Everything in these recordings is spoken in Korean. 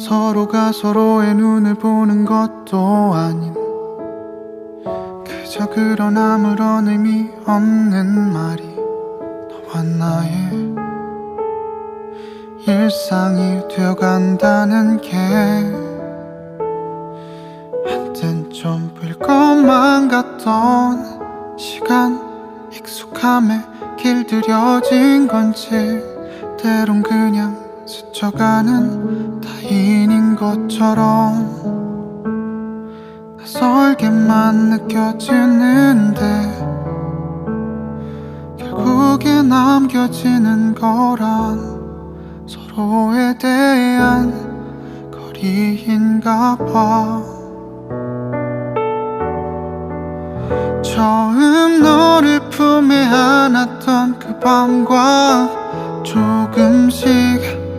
서로가 서로의 눈을 보는 것도 아닌 그저 그런 아무런 의미 없는 말이 너와 나의 일상이 되어간다는 게 한땐 좀 볼 것만 같던 시간 익숙함에 길들여진 건지 때론 그냥 스쳐가는 타인인 것처럼 낯설게만 느껴지는데 결국에 남겨지는 거란 서로에 대한 거리인가 봐. 처음 너를 품에 안았던 그 밤과 조금씩 널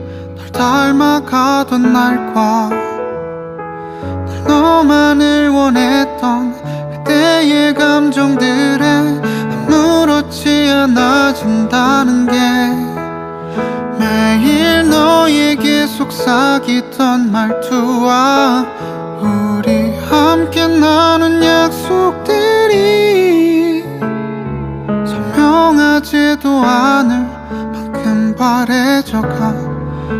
닮아가던 날과 늘 너만을 원했던 그때의 감정들에 아무렇지 않아진다는 게 매일 너에게 속삭이던 말투와 우리 함께 나눈 약속들이 선명하지도 않을 만큼 바래져가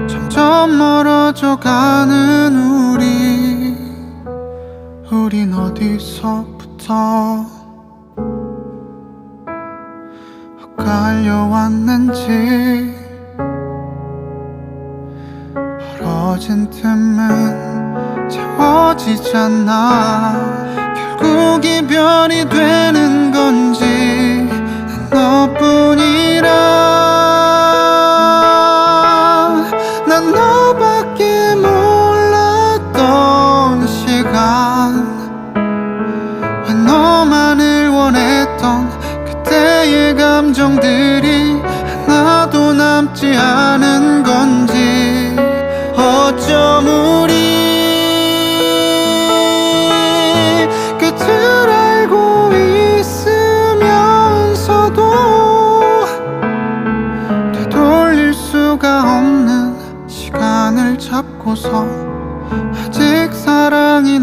점점 멀어져 가는 우리. 우린 어디서부터 엇갈려왔는지. 벌어진 틈은 채워지잖아. 결국 이별이 되는 건지 감정들이 나도 남지 않은 건지 어쩜 우리 끝을 알고 있으면서도 되돌릴 수가 없는 시간을 잡고서 아직 사랑이